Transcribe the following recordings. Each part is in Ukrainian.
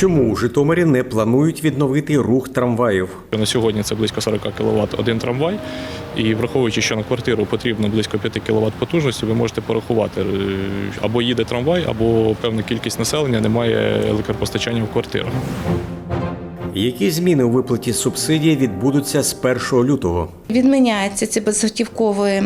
Чому у Житомирі не планують відновити рух трамваїв? На сьогодні це близько 40 кВт один трамвай. І враховуючи, що на квартиру потрібно близько 5 кВт потужності, ви можете порахувати, е, або їде трамвай, або певна кількість населення не має електропостачання в квартирах. Які зміни у виплаті субсидії відбудуться з 1 лютого? Відміняється ці безготівкової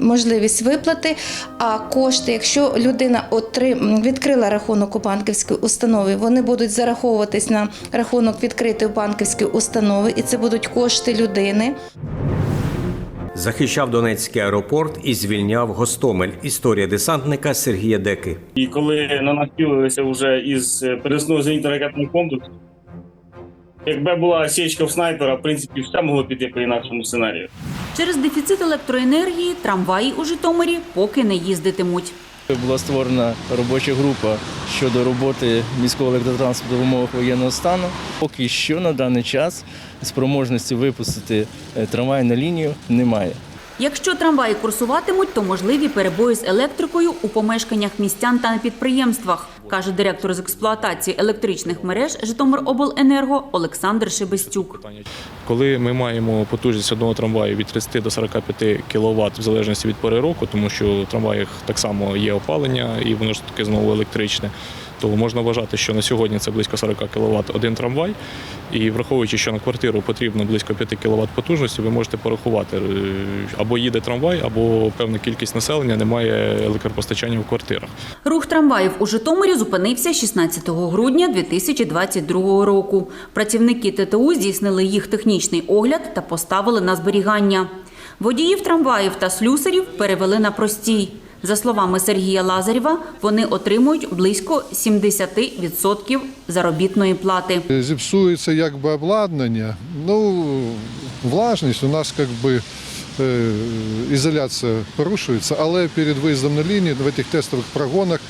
можливість виплати. А кошти, якщо людина отрим... відкрила рахунок у банківській установі, вони будуть зараховуватись на рахунок відкритої банківської установи, і це будуть кошти людини. Захищав Донецький аеропорт і звільняв Гостомель. Історія десантника Сергія Деки. І коли на нас вже із е, переносного зенітно-ракетного комплексу, якби була січка в снайпера, в принципі, все могло піти по інакшому сценарію. Через дефіцит електроенергії трамваї у Житомирі поки не їздитимуть. Була створена робоча група щодо роботи міського електротранспорту в умовах воєнного стану. Поки що на даний час спроможності випустити е, трамвай на лінію немає. Якщо трамваї курсуватимуть, то можливі перебої з електрикою у помешканнях містян та на підприємствах, каже директор з експлуатації електричних мереж Житомиробленерго Олександр Шебестюк. Коли ми маємо потужність одного трамваю від 30 до 45 кВт в залежності від пори року, тому що в трамваях так само є опалення і воно ж таки знову електричне, то можна вважати, що на сьогодні це близько 40 кВт один трамвай. І враховуючи, що на квартиру потрібно близько 5 кВт потужності, ви можете порахувати, е, або їде трамвай, або певна кількість населення не має електропостачання в квартирах. Рух трамваїв у Житомирі зупинився 16 грудня 2022 року. Працівники ТТУ здійснили їх технічний огляд та поставили на зберігання. Водіїв трамваїв та слюсарів перевели на простій. За словами Сергія Лазарєва, вони отримують близько 70% заробітної плати. Зіпсується якби обладнання. Ну, влажність у нас якби е, ізоляція порушується, але перед виїздом на лінію в цих тестових прогонах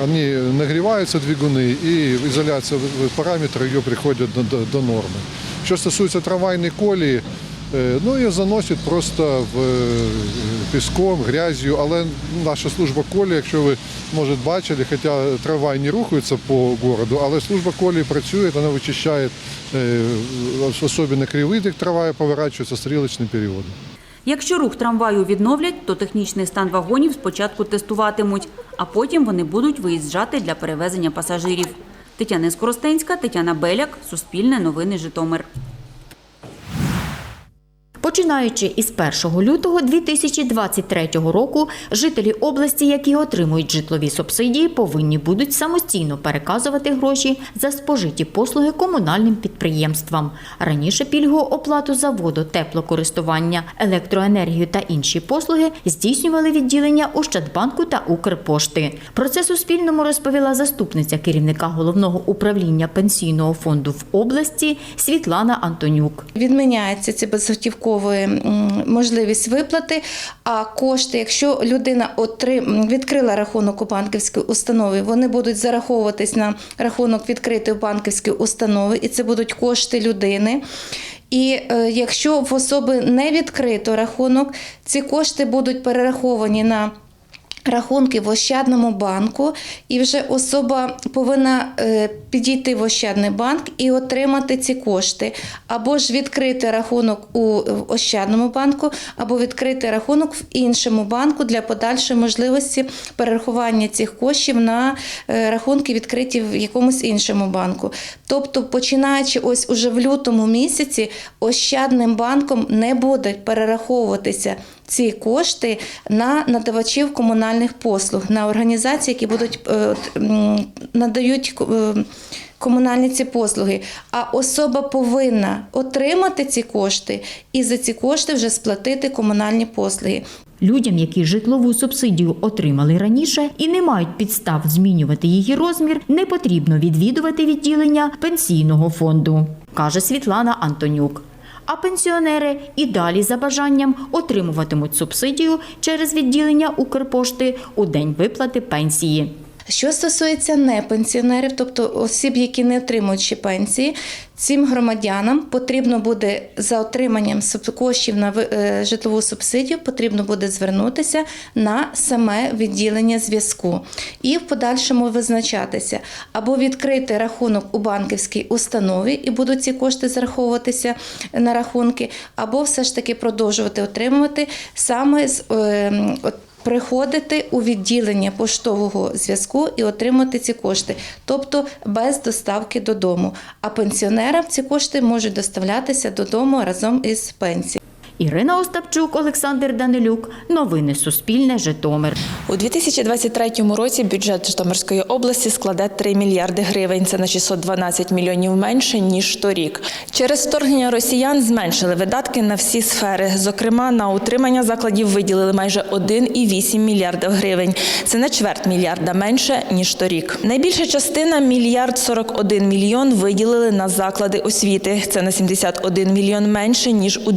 вони нагріваються двигуни і ізоляція параметри її приходять до, до, до норми. Що стосується трамвайної колії, ну її заносять просто в е, піском, грязю, але наша служба колії, якщо ви може бачили, хоча трамвай не рухається по городу, але служба колії працює, вона вичищає е, особливо кривий тих трамваїв, поворачуються стрілочні періоди. Якщо рух трамваю відновлять, то технічний стан вагонів спочатку тестуватимуть, а потім вони будуть виїжджати для перевезення пасажирів. Тетяна Скоростенська, Тетяна Беляк, Суспільне новини Житомир. Починаючи із 1 лютого 2023 року, жителі області, які отримують житлові субсидії, повинні будуть самостійно переказувати гроші за спожиті послуги комунальним підприємствам. Раніше пільгову оплату за воду, теплокористування, електроенергію та інші послуги здійснювали відділення Ощадбанку та Укрпошти. Про це Суспільному розповіла заступниця керівника головного управління пенсійного фонду в області Світлана Антонюк. Відміняється ці безготівкової м, можливість виплати. А кошти, якщо людина отрим... відкрила рахунок у банківській установі, вони будуть зараховуватись на рахунок відкритої банківської установи, і це будуть кошти людини. І е, якщо в особи не відкрито рахунок, ці кошти будуть перераховані на рахунки в Ощадному банку, і вже особа повинна е, підійти в Ощадний банк і отримати ці кошти, або ж відкрити рахунок у Ощадному банку, або відкрити рахунок в іншому банку для подальшої можливості перерахування цих коштів на е, рахунки, відкриті в якомусь іншому банку. Тобто, починаючи ось уже в лютому місяці, Ощадним банком не будуть перераховуватися ці кошти на надавачів комунальних послуг, на організації, які будуть е, надають е, комунальні ці послуги. А особа повинна отримати ці кошти і за ці кошти вже сплатити комунальні послуги. Людям, які житлову субсидію отримали раніше і не мають підстав змінювати її розмір, не потрібно відвідувати відділення пенсійного фонду, каже Світлана Антонюк. А пенсіонери і далі за бажанням отримуватимуть субсидію через відділення Укрпошти у день виплати пенсії. Що стосується непенсіонерів, тобто осіб, які не отримують ще пенсії, цим громадянам потрібно буде за отриманням коштів на е, житлову субсидію, потрібно буде звернутися на саме відділення зв'язку і в подальшому визначатися або відкрити рахунок у банківській установі і будуть ці кошти зараховуватися на рахунки, або все ж таки продовжувати отримувати саме з е, приходити у відділення поштового зв'язку і отримати ці кошти, тобто без доставки додому. А пенсіонерам ці кошти можуть доставлятися додому разом із пенсією. Ірина Остапчук, Олександр Данилюк. Новини Суспільне. Житомир. У 2023 році бюджет Житомирської області складе 3 мільярди гривень. Це на 612 мільйонів менше ніж торік. Через вторгнення росіян зменшили видатки на всі сфери. Зокрема, на утримання закладів виділили майже 1,8 мільярда гривень. Це на чверть мільярда менше ніж торік. Найбільша частина мільярд 41 мільйон виділили на заклади освіти. Це на 71 мільйон менше ніж у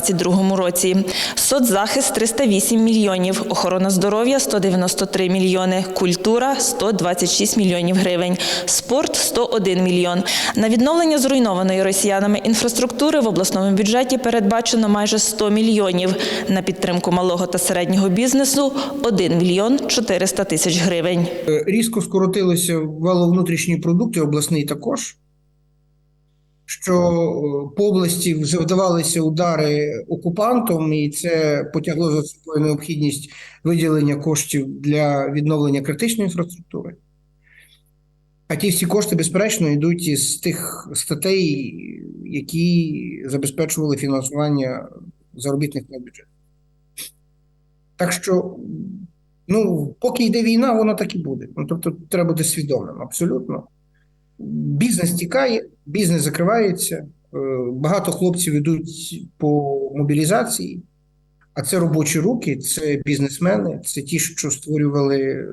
2022 році. Соцзахист 308 мільйонів, охорона здоров'я 193 мільйони, культура 126 мільйонів гривень, спорт 101 мільйон. На відновлення зруйнованої росіянами інфраструктури в обласному бюджеті передбачено майже 100 мільйонів. На підтримку малого та середнього бізнесу 1 мільйон 400 тисяч гривень. Е, Різко скоротилося валовий внутрішній продукт і обласний також. Що е, по області завдавалися удари окупантом, і це потягло за собою необхідність виділення коштів для відновлення критичної інфраструктури. А ті всі кошти, безперечно, йдуть із тих статей, які забезпечували фінансування заробітних плат бюджету. Так що, ну, поки йде війна, воно так і буде. Ну, тобто, треба бути свідомим, абсолютно. Бізнес тікає, бізнес закривається, е, багато хлопців йдуть по мобілізації, а це робочі руки, це бізнесмени, це ті, що створювали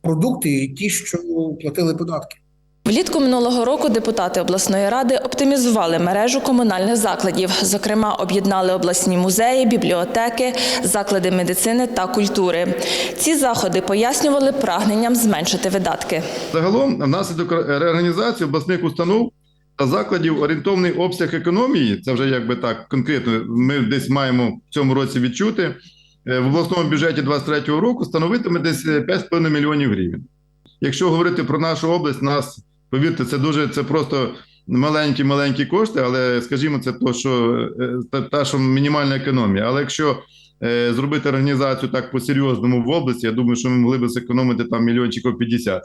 продукти, і ті, що платили податки. Влітку минулого року депутати обласної ради оптимізували мережу комунальних закладів. Зокрема, об'єднали обласні музеї, бібліотеки, заклади медицини та культури. Ці заходи пояснювали прагненням зменшити видатки. Загалом, внаслідок реорганізації обласних установ та закладів орієнтовний обсяг економії, це вже якби так конкретно, ми десь маємо в цьому році відчути, е, в обласному бюджеті 2023 року становитиме десь е, 5,5 мільйонів гривень. Якщо говорити про нашу область, нас, повірте, це дуже, це просто маленькі-маленькі кошти, але, скажімо, це то, що, е, та, що мінімальна економія. Але якщо е, зробити організацію так по-серйозному в області, я думаю, що ми могли б зекономити там мільйончиків 50.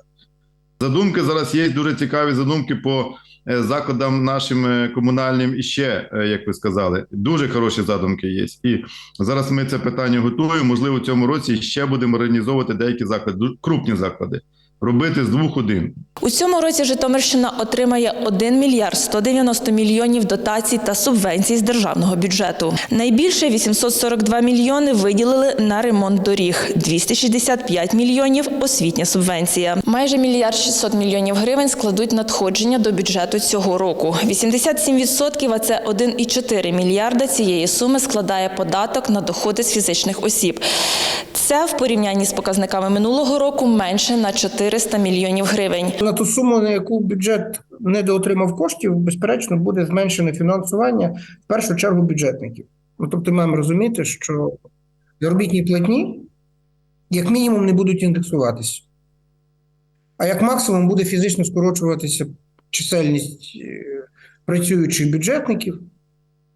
Задумки зараз є дуже цікаві задумки по е, закладам нашим е, комунальним і ще, як ви сказали, дуже хороші задумки є. І зараз ми це питання готуємо. Можливо, в цьому році ще будемо організовувати деякі заклади, крупні заклади, робити з двох один. У цьому році Житомирщина отримає 1 мільярд 190 мільйонів дотацій та субвенцій з державного бюджету. Найбільше 842 мільйони виділили на ремонт доріг, 265 мільйонів – освітня субвенція. Майже мільярд 600 мільйонів гривень складуть надходження до бюджету цього року. 87%, а це 1,4 мільярда цієї суми складає податок на доходи з фізичних осіб. Це в порівнянні з показниками минулого року менше на 400 мільйонів гривень. На ту суму, на яку бюджет недоотримав коштів, безперечно, буде зменшене фінансування в першу чергу бюджетників. Ну, тобто, маємо розуміти, що заробітні платні, як мінімум, не будуть індексуватися. А як максимум буде фізично скорочуватися чисельність е, працюючих бюджетників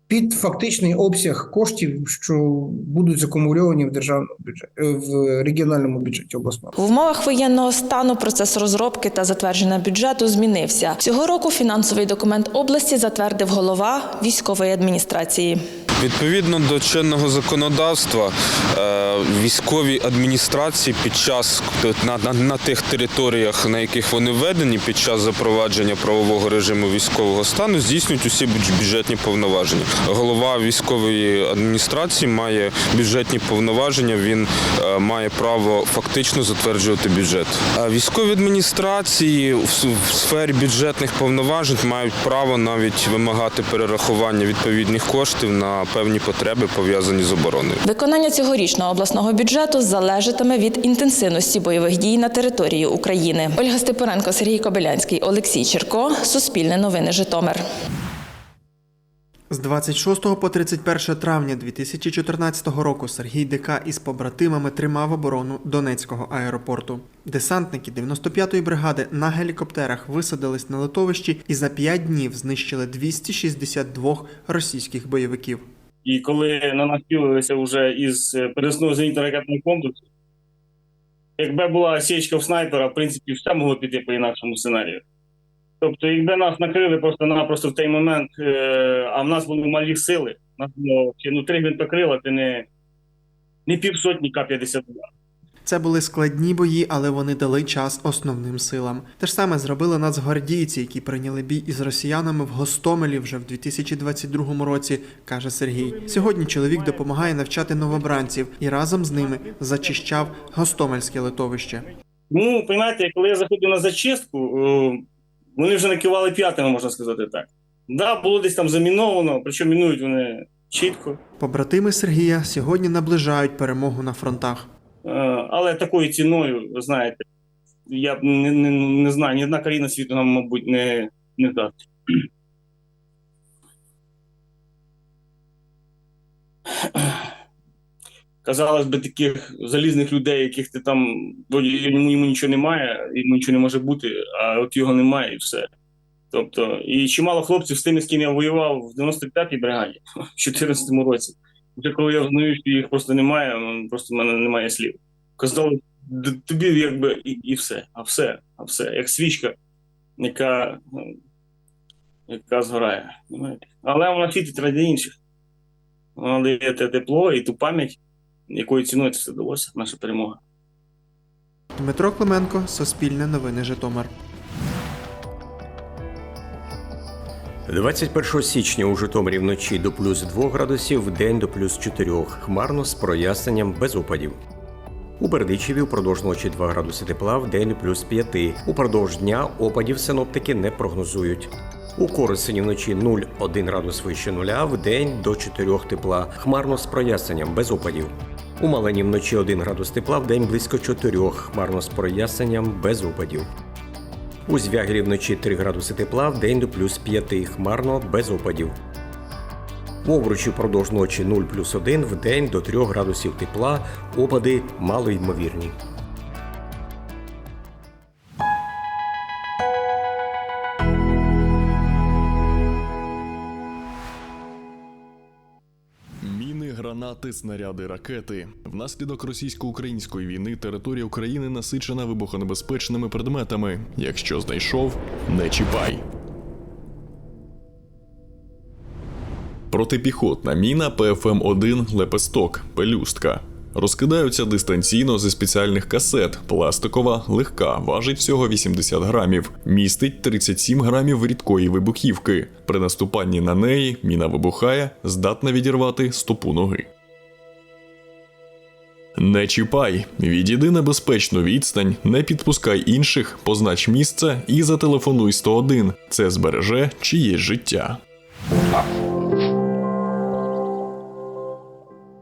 під фактичний обсяг коштів, що будуть закумульовані в державному бюджеті в регіональному бюджеті обласного. В умовах воєнного стану процес розробки та затвердження бюджету змінився. Цього року фінансовий документ області затвердив голова військової адміністрації. Відповідно до чинного законодавства, е, військові адміністрації під час на, на, на тих територіях, на яких вони введені, під час запровадження правового режиму військового стану, здійснюють усі бюдж- бюджетні повноваження. Голова військової адміністрації має бюджетні повноваження. Він е, має право фактично затверджувати бюджет. Військові адміністрації в сфері бюджетних повноважень мають право навіть вимагати перерахування відповідних коштів на певні потреби пов'язані з обороною. Виконання цьогорічного обласного бюджету залежатиме від інтенсивності бойових дій на території України. Ольга Степаненко, Сергій Кобилянський, Олексій Черко. Суспільне новини Житомир. З 26 по 31 травня 2014 року Сергій Дека із побратимами тримав оборону Донецького аеропорту. Десантники 95-ї бригади на гелікоптерах висадились на литовищі і за 5 днів знищили 262 російських бойовиків. І коли на нас цілилися вже із е, переносного зенітно-ракетного комплексу, якби була січка в снайпера, в принципі, все могло піти по інакшому сценарію. Тобто, якби нас накрили просто-напросто в той момент, е, а в нас були малі сили, нас було ну, три гвинтокрила, ти не, не півсотні К-52. Це були складні бої, але вони дали час основним силам. Те ж саме зробили нацгвардійці, які прийняли бій із росіянами в Гостомелі вже в 2022 році, каже Сергій. Сьогодні чоловік допомагає навчати новобранців і разом з ними зачищав Гостомельське литовище. Ну, розумієте, коли я заходив на зачистку, е, вони вже накивали п'ятими, можна сказати так. Да, було десь там заміновано, причому мінують вони чітко. Побратими Сергія сьогодні наближають перемогу на фронтах. Е, Але такою ціною, знаєте, я не, не, не знаю, ні одна країна світу нам, мабуть, не, не дасть. Казалось би, таких залізних людей, яких ти там йому, йому нічого немає, йому нічого не може бути, а от його немає і все. Тобто, і чимало хлопців з тими, з ким я воював в 95-й бригаді в 2014 році. Вже коли я знаю, що їх просто немає, просто в мене немає слів. Казали, тобі якби і, і все, а все, а все, як свічка, яка, ну, яка згорає. Але вона світить ради інших. Вона дає те тепло і ту пам'ять, якою ціною це все далося, наша перемога. Дмитро Клименко, Суспільне новини Житомир. 21 січня у Житомирі вночі до плюс 2 градусів, вдень до плюс 4, хмарно з проясненням без опадів. У Бердичеві упродовж ночі 2 градуси тепла, вдень плюс 5. Упродовж дня опадів синоптики не прогнозують. У Корисені вночі 0,1 градус вище нуля, вдень до 4 тепла, хмарно з проясненням без опадів. У Малині вночі 1 градус тепла, вдень близько 4, хмарно з проясненням без опадів. У Звягелі вночі 3 градуси тепла, в день до плюс 5, хмарно без опадів. В обручі впродовж ночі 0 плюс 1, вдень до 3 градусів тепла, опади малоймовірні. Гранати, снаряди, ракети. Внаслідок російсько-української війни територія України насичена вибухонебезпечними предметами. Якщо знайшов, не чіпай. Протипіхотна міна ПФМ-1 Лепесток Пелюстка. Розкидаються дистанційно зі спеціальних касет. Пластикова, легка, важить всього 80 грамів, містить 37 грамів рідкої вибухівки. При наступанні на неї міна вибухає, здатна відірвати стопу ноги. Не чіпай, відійди на безпечну відстань, не підпускай інших, познач місце і зателефонуй 101. Це збереже чиєсь життя.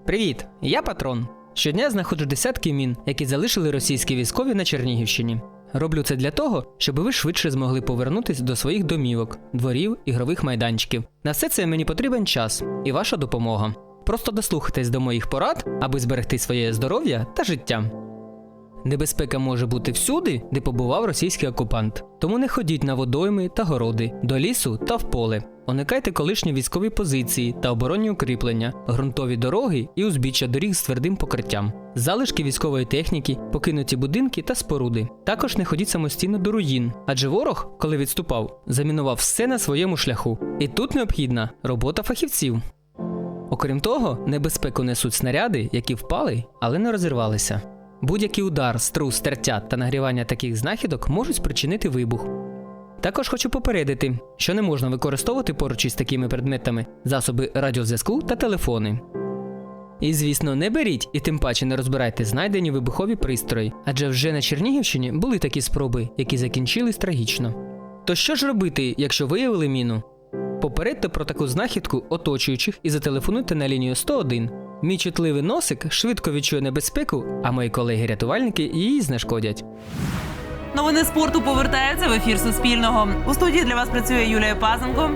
Привіт, я патрон. Щодня знаходжу десятки мін, які залишили російські військові на Чернігівщині. Роблю це для того, щоб ви швидше змогли повернутися до своїх домівок, дворів, ігрових майданчиків. На все це мені потрібен час і ваша допомога. Просто дослухайтесь до моїх порад, аби зберегти своє здоров'я та життя. Небезпека може бути всюди, де побував російський окупант. Тому не ходіть на водойми та городи, до лісу та в поле. Уникайте колишні військові позиції та оборонні укріплення, ґрунтові дороги і узбіччя доріг з твердим покриттям, залишки військової техніки, покинуті будинки та споруди. Також не ходіть самостійно до руїн, адже ворог, коли відступав, замінував все на своєму шляху. І тут необхідна робота фахівців. Окрім того, небезпеку несуть снаряди, які впали, але не розірвалися. Будь-який удар, струс, тертя та нагрівання таких знахідок можуть спричинити вибух. Також хочу попередити, що не можна використовувати поруч із такими предметами засоби радіозв'язку та телефони. І, звісно, не беріть і тим паче не розбирайте знайдені вибухові пристрої, адже вже на Чернігівщині були такі спроби, які закінчились трагічно. То що ж робити, якщо виявили міну? Попередьте про таку знахідку оточуючих і зателефонуйте на лінію 101. Мій чутливий носик швидко відчує небезпеку, а мої колеги-рятувальники її знешкодять. Новини спорту повертаються в ефір Суспільного. У студії для вас працює Юлія Пазенко.